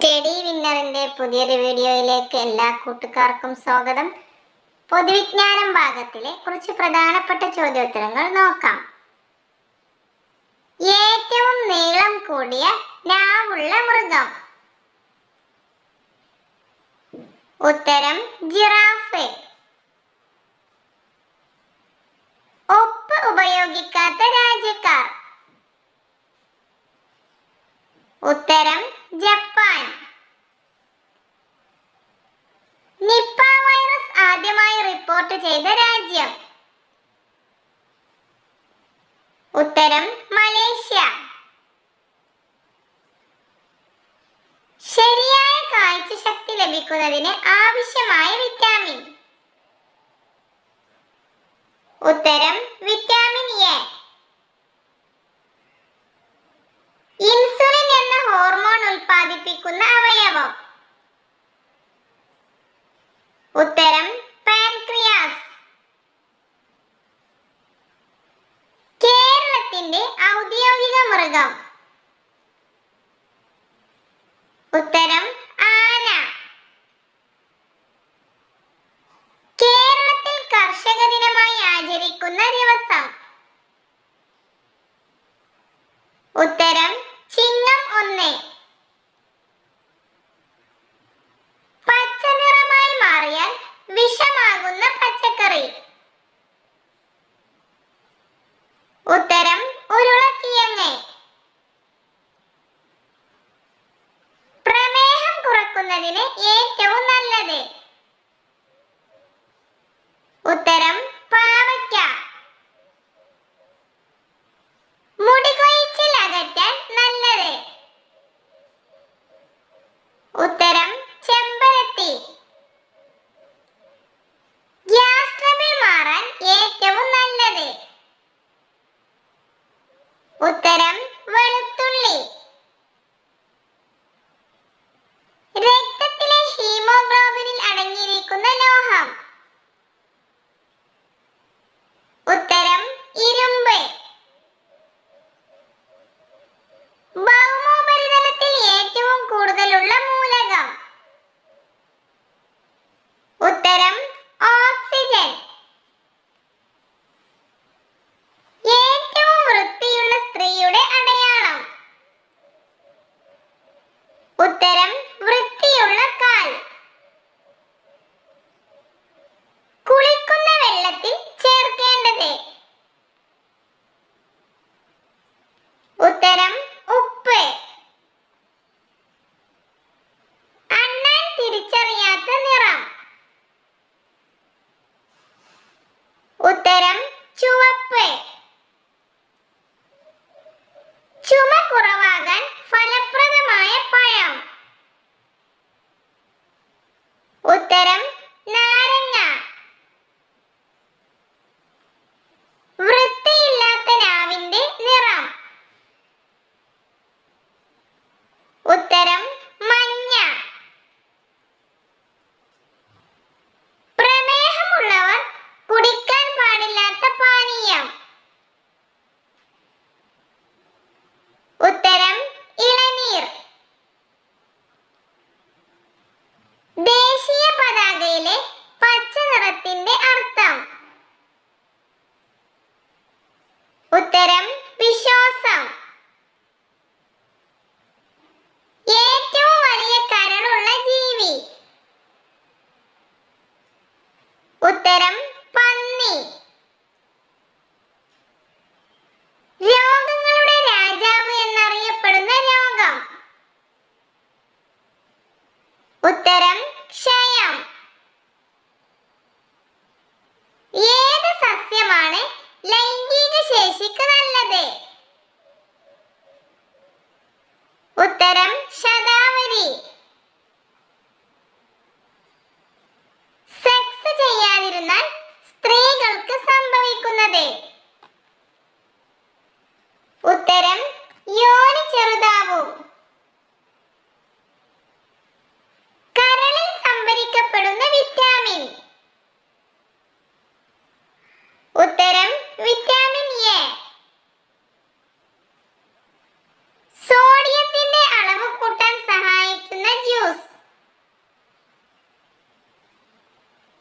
Study വിന്നറിന്റെ പുതിയൊരു വീഡിയോയിലേക്ക് എല്ലാ കൂട്ടുകാർക്കും സ്വാഗതം. പൊതുവിജ്ഞാനം ഭാഗത്തിലെ കുറച്ച് പ്രധാനപ്പെട്ട ചോദ്യോത്തരങ്ങൾ നോക്കാം. ഏറ്റവും നീളം കൂടിയ നാവുള്ള മൃഗം. ഉത്തരം ജിറാഫ്. റിപ്പോർട്ട് ചെയ്ത രാജ്യം. ഉത്തരം മലേഷ്യ. ശരിയായ കാഴ്ചശക്തി ലഭിക്കുന്നതിന് ആവശ്യമായ വിറ്റാമിൻ. ഉത്തരം ഔദ്യോഗിക മൃഗം. ഉത്തരം ആന. കേരളത്തിൽ കർഷക ദിനമായി ആചരിക്കുന്ന ദിവസം. ഉത്തരം ഏറ്റവും നല്ലത്. ഉത്തരം.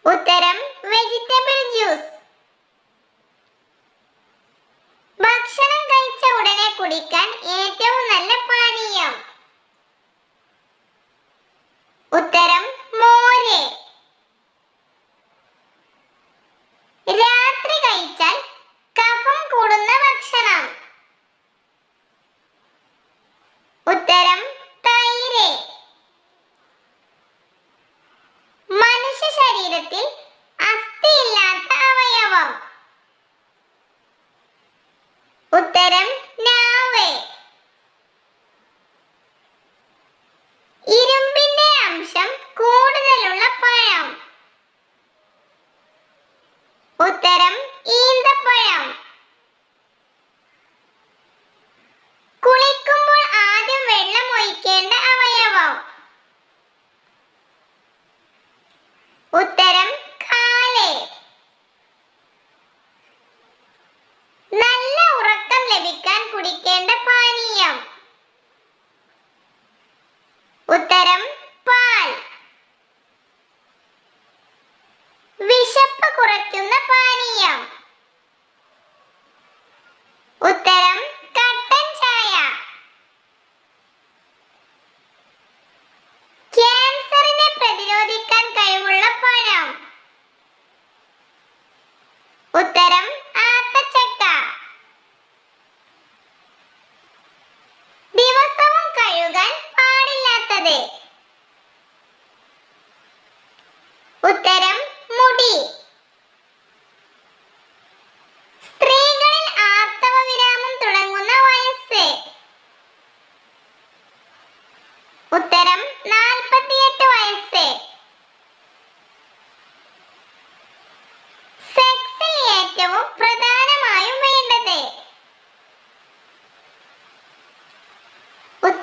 ഉത്തരം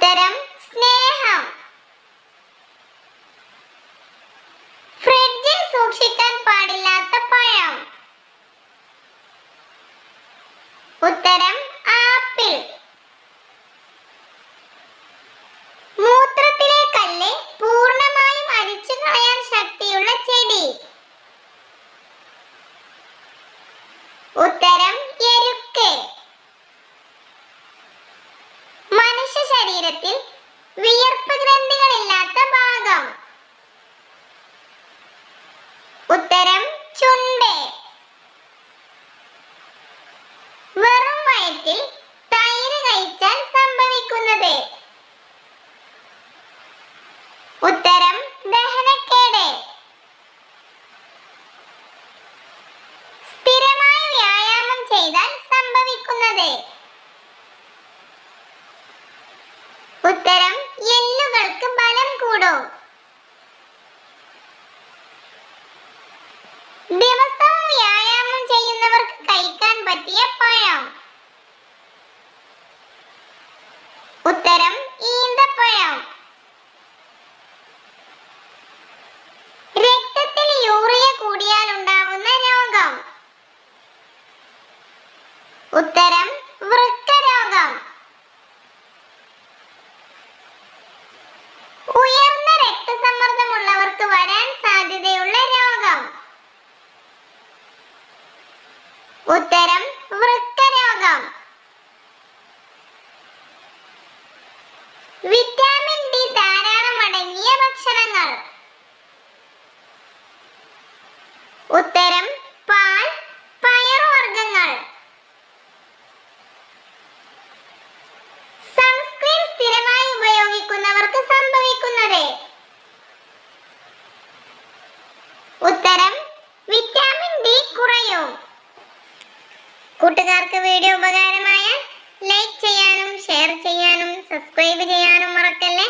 ഉത്തരം സ്നേഹം. ഉത്തരം എല്ലുകൾക്ക് ബലം കൂടും. ദിവസവും വ്യായാമം ചെയ്യുന്നവർക്ക് കഴിക്കാൻ പറ്റിയ പഴം. ഉത്തരം ഈന്തപ്പഴം. രക്തത്തിൽ യൂറിയ കൂടിയാൽ ഉണ്ടാവുന്ന രോഗം. ഉത്തരം വൃക്ക രോഗം ഉയർന്ന രക്തസമ്മർദ്ദമുള്ളവർക്ക് വരാൻ സാധ്യതയുള്ള രോഗം ഉത്തരം വൃക്ക രോഗം വിറ്റാമിൻ ഡി ധാരാളം അടങ്ങിയ ഭക്ഷണങ്ങൾ. ഉത്തരം പാൽ പയറുവർഗങ്ങൾ സൺസ്ക്രീൻ സ്ഥിരമായി ഉപയോഗിക്കുന്നവർക്ക് സംഭവിക്കുന്നത്. ഉത്തരം വിറ്റാമിൻ ഡി കുറയും. കൂട്ടുകാർക്ക് വീഡിയോ ഉപകാരമായാൽ ലൈക്ക് ചെയ്യാനും ഷെയർ ചെയ്യാനും സബ്സ്ക്രൈബ് ചെയ്യാനും മറക്കല്ലേ?